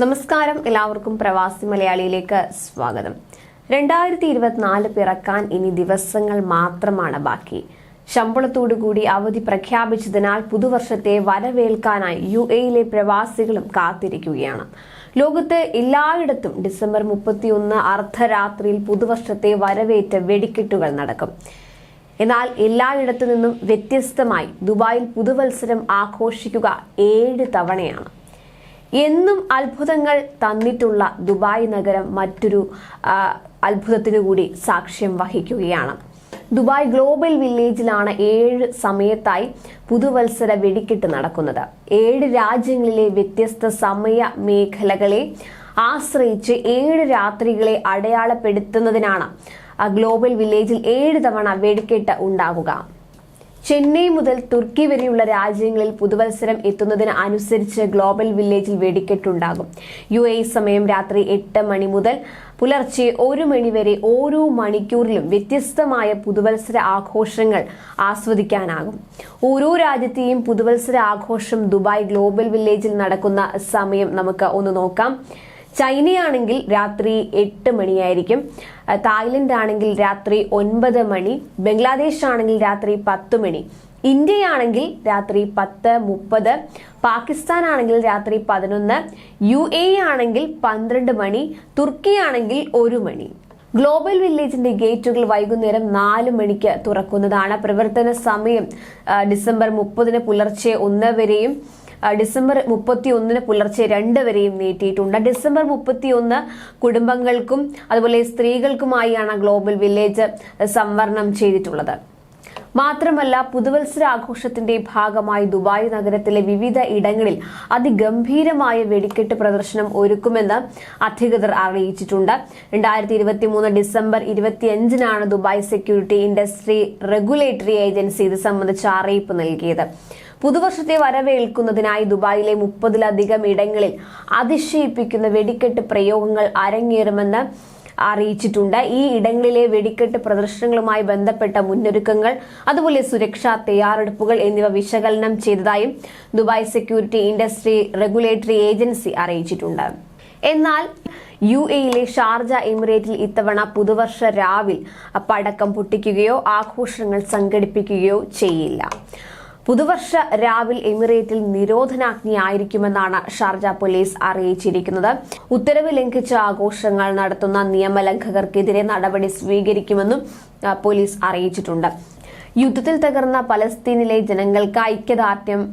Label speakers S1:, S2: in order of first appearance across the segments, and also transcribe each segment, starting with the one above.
S1: നമസ്കാരം. എല്ലാവർക്കും പ്രവാസി മലയാളിയിലേക്ക് സ്വാഗതം. രണ്ടായിരത്തി ഇരുപത്തിനാല് പിറക്കാൻ ഇനി ദിവസങ്ങൾ മാത്രമാണ് ബാക്കി. ശമ്പളത്തോടുകൂടി അവധി പ്രഖ്യാപിച്ചതിനാൽ പുതുവർഷത്തെ വരവേൽക്കാനായി യു എയിലെ പ്രവാസികളും കാത്തിരിക്കുകയാണ്. ലോകത്ത് എല്ലായിടത്തും ഡിസംബർ മുപ്പത്തിയൊന്ന് അർദ്ധരാത്രിയിൽ പുതുവർഷത്തെ വരവേറ്റ വെടിക്കെട്ടുകൾ നടക്കും. എന്നാൽ എല്ലായിടത്തു നിന്നും വ്യത്യസ്തമായി ദുബായിൽ പുതുവത്സരം ആഘോഷിക്കുക ഏഴ് തവണയാണ്. എന്നും അത്ഭുതങ്ങൾ തന്നിട്ടുള്ള ദുബായ് നഗരം മറ്റൊരു അത്ഭുതത്തിനു കൂടി സാക്ഷ്യം വഹിക്കുകയാണ്. ദുബായ് ഗ്ലോബൽ വില്ലേജിലാണ് ഏഴ് സമയത്തായി പുതുവത്സര വെടിക്കെട്ട് നടക്കുന്നത്. ഏഴ് രാജ്യങ്ങളിലെ വ്യത്യസ്ത സമയ മേഖലകളെ ആശ്രയിച്ച് ഏഴ് രാത്രികളെ അടയാളപ്പെടുത്തുന്നതിനാണ് ഗ്ലോബൽ വില്ലേജിൽ ഏഴ് തവണ വെടിക്കെട്ട് ഉണ്ടാകുക ചെന്നൈ മുതൽ തുർക്കി വരെയുള്ള രാജ്യങ്ങളിൽ പുതുവത്സരം എത്തുന്നതിന് അനുസരിച്ച് ഗ്ലോബൽ വില്ലേജിൽ വെടിക്കെട്ടുണ്ടാകും. യു എ സമയം രാത്രി എട്ട് മണി മുതൽ പുലർച്ചെ ഒരു മണി വരെ ഓരോ മണിക്കൂറിലും വ്യത്യസ്തമായ പുതുവത്സര ആഘോഷങ്ങൾ ആസ്വദിക്കാനാകും. ഓരോ രാജ്യത്തെയും പുതുവത്സര ആഘോഷം ദുബായ് ഗ്ലോബൽ വില്ലേജിൽ നടക്കുന്ന സമയം നമുക്ക് ഒന്ന് നോക്കാം. ചൈനയാണെങ്കിൽ രാത്രി എട്ട് മണിയായിരിക്കും. തായ്ലൻഡ് ആണെങ്കിൽ രാത്രി ഒൻപത് മണി. ബംഗ്ലാദേശ് ആണെങ്കിൽ രാത്രി പത്ത് മണി. ഇന്ത്യയാണെങ്കിൽ രാത്രി പത്ത് മുപ്പത്. പാകിസ്ഥാൻ ആണെങ്കിൽ രാത്രി പതിനൊന്ന്. യു എ ആണെങ്കിൽ പന്ത്രണ്ട് മണി. തുർക്കി ആണെങ്കിൽ ഒരു മണി. ഗ്ലോബൽ വില്ലേജിന്റെ ഗേറ്റുകൾ വൈകുന്നേരം നാല് മണിക്ക് തുറക്കുന്നതാണ്. പ്രവർത്തന സമയം ഡിസംബർ മുപ്പതിന് പുലർച്ചെ ഒന്ന് വരെയും ഡിസംബർ മുപ്പത്തി ഒന്നിന് പുലർച്ചെ രണ്ട് വരെയും നീട്ടിയിട്ടുണ്ട്. ഡിസംബർ മുപ്പത്തി ഒന്ന് കുടുംബങ്ങൾക്കും അതുപോലെ സ്ത്രീകൾക്കുമായാണ് ഗ്ലോബൽ വില്ലേജ് സംവരണം ചെയ്തിട്ടുള്ളത്. മാത്രമല്ല പുതുവത്സര ആഘോഷത്തിന്റെ ഭാഗമായി ദുബായ് നഗരത്തിലെ വിവിധ ഇടങ്ങളിൽ അതിഗംഭീരമായ വെടിക്കെട്ട് പ്രദർശനം ഒരുക്കുമെന്ന് അധികൃതർ അറിയിച്ചിട്ടുണ്ട്. രണ്ടായിരത്തി ഇരുപത്തി മൂന്ന് December ഇരുപത്തിയഞ്ചിനാണ് Dubai security industry regulatory agency ഇത് സംബന്ധിച്ച അറിയിപ്പ് നൽകിയത്. പുതുവർഷത്തെ വരവേൽക്കുന്നതിനായി ദുബായിലെ മുപ്പതിലധികം ഇടങ്ങളിൽ അതിശയിപ്പിക്കുന്ന വെടിക്കെട്ട് പ്രയോഗങ്ങൾ അരങ്ങേറുമെന്ന് അറിയിച്ചിട്ടുണ്ട്. ഈ ഇടങ്ങളിലെ വെടിക്കെട്ട് പ്രദർശനങ്ങളുമായി ബന്ധപ്പെട്ട മുന്നൊരുക്കങ്ങൾ അതുപോലെ സുരക്ഷാ തയ്യാറെടുപ്പുകൾ എന്നിവ വിശകലനം ചെയ്തതായും Dubai security industry regulatory agency അറിയിച്ചിട്ടുണ്ട്. എന്നാൽ യു എയിലെ ഷാർജ എമിറേറ്റിൽ ഇത്തവണ പുതുവർഷ രാവിൽ പടക്കം പൊട്ടിക്കുകയോ ആഘോഷങ്ങൾ സംഘടിപ്പിക്കുകയോ ചെയ്യില്ല. പുതുവർഷ രാവിൽ എമിറേറ്റിൽ നിരോധനാജ്ഞയായിരിക്കുമെന്നാണ് ഷാർജ പോലീസ് അറിയിച്ചിരിക്കുന്നത്. ഉത്തരവ് ലംഘിച്ച ആഘോഷങ്ങൾ നടത്തുന്ന നിയമലംഘകർക്കെതിരെ നടപടി സ്വീകരിക്കുമെന്നും പോലീസ് അറിയിച്ചിട്ടുണ്ട്. യുദ്ധത്തിൽ തകർന്ന പലസ്തീനിലെ ജനങ്ങൾക്ക് ഐക്യദാർഢ്യം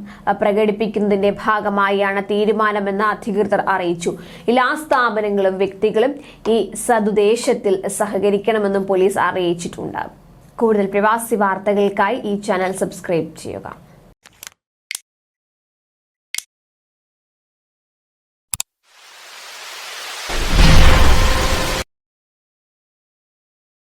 S1: പ്രകടിപ്പിക്കുന്നതിന്റെ ഭാഗമായാണ് തീരുമാനമെന്ന് അധികൃതർ അറിയിച്ചു. എല്ലാ സ്ഥാപനങ്ങളും വ്യക്തികളും ഈ സതുദ്ദേശത്തിൽ സഹകരിക്കണമെന്നും പോലീസ് അറിയിച്ചിട്ടുണ്ട്. കൂടുതൽ പ്രവാസി വാർത്തകൾക്കായി ഈ ചാനൽ സബ്സ്ക്രൈബ് ചെയ്യുക.